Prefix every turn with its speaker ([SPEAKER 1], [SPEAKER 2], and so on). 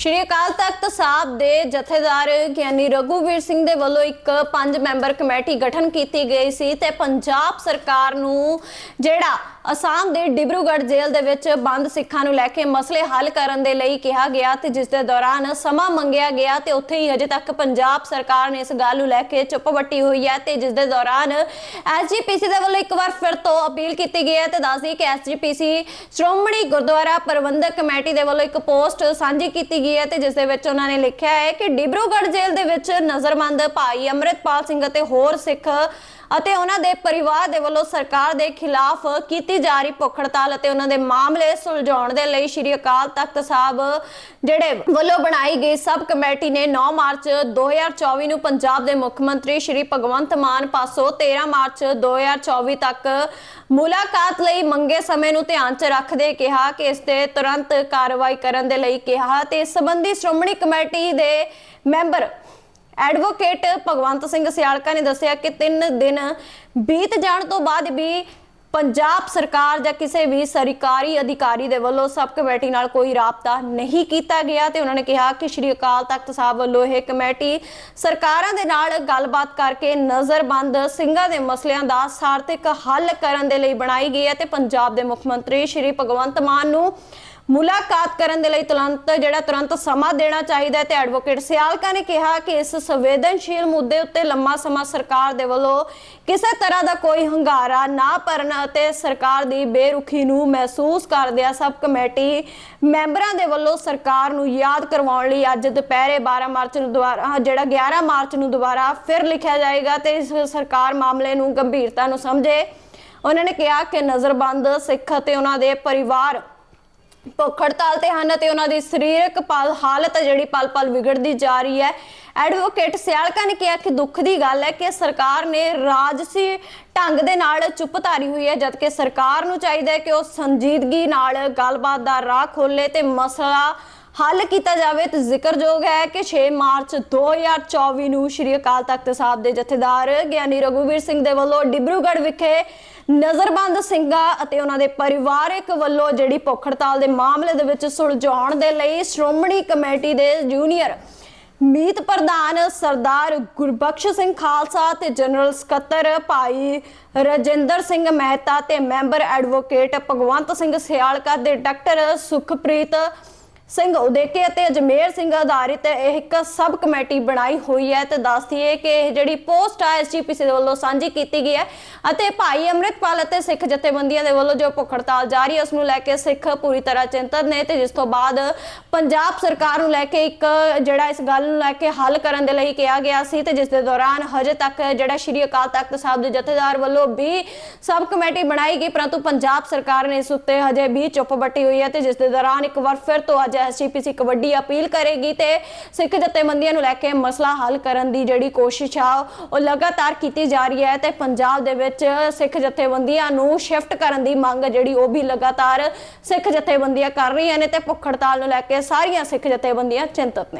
[SPEAKER 1] ਸ਼੍ਰੀ ਅਕਾਲ ਤਖਤ ਸਾਹਿਬ ਦੇ ਜਥੇਦਾਰ ਗਿਆਨੀ ਰਘੂਵੀਰ ਸਿੰਘ ਦੇ ਵੱਲੋਂ ਇੱਕ ਪੰਜ ਮੈਂਬਰ ਕਮੇਟੀ ਗਠਨ ਕੀਤੀ ਗਈ ਸੀ ਤੇ ਪੰਜਾਬ ਸਰਕਾਰ ਨੂੰ ਜਿਹੜਾ ਅਸਾਮ ਦੇ ਡਿਬਰੂਗੜ੍ਹ ਜੇਲ੍ਹ ਦੇ ਵਿੱਚ ਬੰਦ ਸਿੱਖਾਂ ਨੂੰ ਲੈ ਕੇ ਮਸਲੇ ਹੱਲ ਕਰਨ ਦੇ ਲਈ ਕਿਹਾ ਗਿਆ ਤੇ ਜਿਸ ਦੇ ਦੌਰਾਨ ਸਮਾਂ ਮੰਗਿਆ ਗਿਆ ਤੇ ਉੱਥੇ ਹੀ ਅਜੇ ਤੱਕ ਪੰਜਾਬ ਸਰਕਾਰ ਨੇ ਇਸ ਗੱਲ ਨੂੰ ਲੈ ਕੇ ਚੁੱਪ ਵੱਟੀ ਹੋਈ ਹੈ ਤੇ ਜਿਸ ਦੇ ਦੌਰਾਨ ਐਸਜੀਪੀਸੀ ਦੇ ਵੱਲੋਂ ਇੱਕ ਵਾਰ ਫਿਰ ਤੋਂ ਅਪੀਲ ਕੀਤੀ ਗਈ ਹੈ ਤੇ ਦੱਸਦੀ ਕਿ ਐਸਜੀਪੀਸੀ ਸ਼੍ਰੋਮਣੀ ਗੁਰਦੁਆਰਾ ਪ੍ਰਬੰਧਕ ਕਮੇਟੀ ਦੇ ਵੱਲੋਂ ਇੱਕ ਪੋਸਟ ਸਾਂਝੀ ਕੀਤੀ ਗਈ ਹੈ ਤੇ ਜਿਸ ਦੇ ਵਿੱਚ ਉਹਨਾਂ ਨੇ ਲਿਖਿਆ ਹੈ ਕਿ ਡਿਬਰੂਗੜ੍ਹ ਜੇਲ੍ਹ ਦੇ ਵਿੱਚ ਨਜ਼ਰਬੰਦ ਭਾਈ ਅੰਮ੍ਰਿਤਪਾਲ ਸਿੰਘ ਅਤੇ ਹੋਰ ਸਿੱਖ ਅਤੇ ਉਹਨਾਂ ਦੇ ਪਰਿਵਾਰ ਦੇ ਵੱਲੋਂ ਸਰਕਾਰ ਦੇ ਖਿਲਾਫ ਕੀਤੀ ਜਾ ਰਹੀ ਭੁੱਖ ਹੜਤਾਲ ਅਤੇ ਉਹਨਾਂ ਦੇ ਮਾਮਲੇ ਸੁਲਝਾਉਣ ਦੇ ਲਈ ਸ਼੍ਰੀ ਅਕਾਲ ਤਖਤ ਸਾਹਿਬ ਜਿਹੜੇ ਵੱਲੋਂ ਬਣਾਈ ਗਈ ਸਬ ਕਮੇਟੀ ਨੇ 9 ਮਾਰਚ 2024 ਨੂੰ ਪੰਜਾਬ ਦੇ ਮੁੱਖ ਮੰਤਰੀ ਸ਼੍ਰੀ ਭਗਵੰਤ ਮਾਨ ਪਾਸੋਂ 13 ਮਾਰਚ 2024 ਤੱਕ ਮੁਲਾਕਾਤ ਲਈ ਮੰਗੇ ਸਮੇਂ ਨੂੰ ਧਿਆਨ 'ਚ ਰੱਖਦੇ ਕਿਹਾ ਕਿ ਇਸ ਤੇ ਤੁਰੰਤ ਕਾਰਵਾਈ ਕਰਨ ਦੇ ਲਈ ਕਿਹਾ ਤੇ ਇਸ ਸੰਬੰਧੀ ਸ਼੍ਰੋਮਣੀ ਕਮੇਟੀ ਦੇ ਮੈਂਬਰ ਐਡਵੋਕੇਟ ਭਗਵੰਤ ਸਿੰਘ ਸਿਆਲਕਾ ਨੇ ਦੱਸਿਆ ਕਿ 3 ਦਿਨ ਬੀਤ ਜਾਣ ਤੋਂ ਬਾਅਦ ਵੀ ਪੰਜਾਬ ਸਰਕਾਰ ਜਾਂ ਕਿਸੇ ਵੀ ਸਰਕਾਰੀ ਅਧਿਕਾਰੀ ਦੇ ਵੱਲੋਂ ਸਬ ਕਮੇਟੀ ਨਾਲ ਕੋਈ ਰਾਬਤਾ ਨਹੀਂ ਕੀਤਾ ਗਿਆ ਤੇ ਉਹਨਾਂ ਨੇ ਕਿਹਾ ਕਿ ਸ਼੍ਰੀ ਅਕਾਲ ਤਖਤ ਸਾਹਿਬ ਵੱਲੋਂ ਇਹ ਕਮੇਟੀ ਸਰਕਾਰਾਂ ਦੇ ਨਾਲ ਗੱਲਬਾਤ ਕਰਕੇ ਨਜ਼ਰਬੰਦ ਸਿੰਘਾਂ ਦੇ ਮਸਲਿਆਂ ਦਾ ਸਾਰਥਿਕ ਹੱਲ ਕਰਨ ਦੇ ਲਈ ਬਣਾਈ ਗਈ ਹੈ ਤੇ ਪੰਜਾਬ ਦੇ ਮੁੱਖ ਮੰਤਰੀ ਸ਼੍ਰੀ ਭਗਵੰਤ ਮਾਨ ਨੂੰ ਮੁਲਾਕਾਤ ਕਰਨ ਦੇ ਲਈ ਤੁਰੰਤ, ਜਿਹੜਾ ਤੁਰੰਤ ਸਮਾਂ ਦੇਣਾ ਚਾਹੀਦਾ ਤੇ ਐਡਵੋਕੇਟ ਸਿਆਲਕਾ ਨੇ ਕਿਹਾ ਕਿ ਇਸ ਸੰਵੇਦਨਸ਼ੀਲ ਮੁੱਦੇ ਉੱਤੇ ਲੰਮਾ ਸਮਾਂ ਸਰਕਾਰ ਦੇ ਵੱਲੋਂ ਕਿਸੇ ਤਰ੍ਹਾਂ ਦਾ ਕੋਈ ਹੰਗਾਰਾ ਨਾ ਭਰਨ ਅਤੇ ਸਰਕਾਰ ਦੀ ਬੇਰੁਖੀ ਨੂੰ ਮਹਿਸੂਸ ਕਰਦਿਆਂ ਸਬ ਕਮੇਟੀ ਮੈਂਬਰਾਂ ਦੇ ਵੱਲੋਂ ਸਰਕਾਰ ਨੂੰ ਯਾਦ ਕਰਵਾਉਣ ਲਈ ਅੱਜ ਦੁਪਹਿਰੇ 12 ਮਾਰਚ ਨੂੰ ਦੁਬਾਰਾ ਜਿਹੜਾ 11 ਮਾਰਚ ਨੂੰ ਦੁਬਾਰਾ ਫਿਰ ਲਿਖਿਆ ਜਾਏਗਾ ਤੇ ਇਸ ਸਰਕਾਰ ਮਾਮਲੇ ਨੂੰ ਗੰਭੀਰਤਾ ਨੂੰ ਸਮਝੇ। ਉਹਨਾਂ ਨੇ ਕਿਹਾ ਕਿ ਨਜ਼ਰਬੰਦ ਸਿੱਖ ਅਤੇ ਉਹਨਾਂ ਦੇ ਪਰਿਵਾਰ ਭੁੱਖ ਹੜਤਾਲ ਤੇ ਹਨ ਤੇ ਉਹਨਾਂ ਦੀ ਸਰੀਰਕ ਪਲ ਹਾਲਤ ਜਿਹੜੀ ਪਲ-ਪਲ ਵਿਗੜਦੀ ਜਾ ਰਹੀ ਹੈ। ਐਡਵੋਕੇਟ ਸਿਆਲਕਾ ਨੇ ਕਿਹਾ ਕਿ ਦੁੱਖ ਦੀ ਗੱਲ ਹੈ ਕਿ ਸਰਕਾਰ ਨੇ ਰਾਜਸੀ ਢੰਗ ਦੇ ਨਾਲ ਚੁੱਪ ਧਾਰੀ ਹੋਈ ਹੈ, ਜਦਕਿ ਸਰਕਾਰ ਨੂੰ ਚਾਹੀਦਾ ਹੈ ਕਿ ਉਹ ਸੰਜੀਦਗੀ ਨਾਲ ਗੱਲਬਾਤ ਦਾ ਰਾਹ ਖੋਲੇ ਤੇ ਮਸਲਾ ਹੱਲ ਕੀਤਾ ਜਾਵੇ ਤੇ ਜ਼ਿਕਰਯੋਗ ਹੈ ਕਿ 6 ਮਾਰਚ 2024 ਨੂੰ ਸ਼੍ਰੀ ਅਕਾਲ ਤਖਤ ਸਾਹਿਬ ਦੇ ਜਥੇਦਾਰ ਗਿਆਨੀ ਰਘੁਵੀਰ ਸਿੰਘ ਦੇ ਵੱਲੋਂ ਡਿਬਰੂਗੜ੍ਹ ਵਿਖੇ ਨਜ਼ਰਬੰਦ ਸਿੰਘਾਂ ਅਤੇ ਉਹਨਾਂ ਦੇ ਪਰਿਵਾਰਕ ਵੱਲੋਂ ਜਿਹੜੀ ਭੁੱਖ ਹੜਤਾਲ ਦੇ ਮਾਮਲੇ ਦੇ ਵਿੱਚ ਸੁਲਝਾਉਣ ਦੇ ਲਈ ਸ਼੍ਰੋਮਣੀ ਕਮੇਟੀ ਦੇ ਜੂਨੀਅਰ ਮੀਤ ਪ੍ਰਧਾਨ ਸਰਦਾਰ ਗੁਰਬਖਸ਼ ਸਿੰਘ ਖਾਲਸਾ ਤੇ ਜਨਰਲ ਸਕੱਤਰ ਭਾਈ ਰਜਿੰਦਰ ਸਿੰਘ ਮਹਿਤਾ ਤੇ ਮੈਂਬਰ ਐਡਵੋਕੇਟ ਭਗਵੰਤ ਸਿੰਘ ਸਿਆਲਕਾ ਦੇ ਡਾਕਟਰ ਸੁਖਪ੍ਰੀਤ ਸਿੰਘ ਉਦੇਕੇ ਅਤੇ ਅਜਮੇਰ ਸਿੰਘ ਆਧਾਰਿਤ ਇਹ ਇੱਕ ਸਬ ਕਮੇਟੀ ਬਣਾਈ ਹੋਈ ਹੈ ਤੇ ਦੱਸਦੀ ਹੈ ਕਿ ਇਹ ਜਿਹੜੀ ਪੋਸਟ ਆ ਐਸਜੀਪੀਸੀ ਦੇ ਵੱਲੋਂ ਸਾਂਝੀ ਕੀਤੀ ਗਈ ਹੈ ਅਤੇ ਭਾਈ ਅੰਮ੍ਰਿਤਪਾਲ ਅਤੇ ਸਿੱਖ ਜਥੇਬੰਦੀਆਂ ਦੇ ਵੱਲੋਂ ਜੋ ਭੁੱਖ ਹੜਤਾਲ ਜਾਰੀ ਹੈ, ਉਸ ਨੂੰ ਲੈ ਕੇ ਸਿੱਖ ਪੂਰੀ ਤਰ੍ਹਾਂ ਚਿੰਤਤ ਨੇ ਤੇ ਜਿਸ ਤੋਂ ਬਾਅਦ ਪੰਜਾਬ ਸਰਕਾਰ ਨੂੰ ਲੈ ਕੇ ਇੱਕ ਜਿਹੜਾ ਇਸ ਗੱਲ ਨੂੰ ਲੈ ਕੇ ਹੱਲ ਕਰਨ ਦੇ ਲਈ ਕਿਹਾ ਗਿਆ ਸੀ ਤੇ ਜਿਸ ਦੇ ਦੌਰਾਨ ਹਜੇ ਤੱਕ ਜਿਹੜਾ ਸ਼੍ਰੀ ਅਕਾਲ ਤਖਤ ਸਾਹਿਬ ਦੇ ਜਥੇਦਾਰ ਵੱਲੋਂ ਵੀ ਸਬ ਕਮੇਟੀ ਬਣਾਈ ਗਈ, ਪਰੰਤੂ ਪੰਜਾਬ ਸਰਕਾਰ ਨੇ ਇਸ ਉੱਤੇ ਹਜੇ ਵੀ ਚੁੱਪ ਬੱਟੀ ਹੋਈ ਹੈ ਤੇ ਜਿਸ ਦੇ ਦੌਰਾਨ ਇੱਕ ਵਾਰ ਫਿਰ ਤੋਂ ਅੱਜ ਐਸਜੀਪੀਸੀ ਇੱਕ ਵੱਡੀ ਅਪੀਲ ਕਰੇਗੀ ਤੇ ਸਿੱਖ ਜਥੇਬੰਦੀਆਂ ਨੂੰ ਲੈ ਕੇ ਮਸਲਾ ਹੱਲ ਕਰਨ ਦੀ ਜਿਹੜੀ ਕੋਸ਼ਿਸ਼ ਆ, ਉਹ ਲਗਾਤਾਰ ਕੀਤੀ ਜਾ ਰਹੀ ਹੈ ਤੇ ਪੰਜਾਬ ਦੇ ਵਿੱਚ ਸਿੱਖ ਜਥੇਬੰਦੀਆਂ ਨੂੰ ਸ਼ਿਫਟ ਕਰਨ ਦੀ ਮੰਗ ਜਿਹੜੀ ਉਹ ਵੀ ਲਗਾਤਾਰ ਸਿੱਖ ਜਥੇਬੰਦੀਆਂ ਕਰ ਰਹੀਆਂ ਨੇ ਤੇ ਭੁੱਖ ਹੜਤਾਲ ਨੂੰ ਲੈ ਕੇ ਸਾਰੀਆਂ ਸਿੱਖ ਜਥੇਬੰਦੀਆਂ ਚਿੰਤਤ ਨੇ।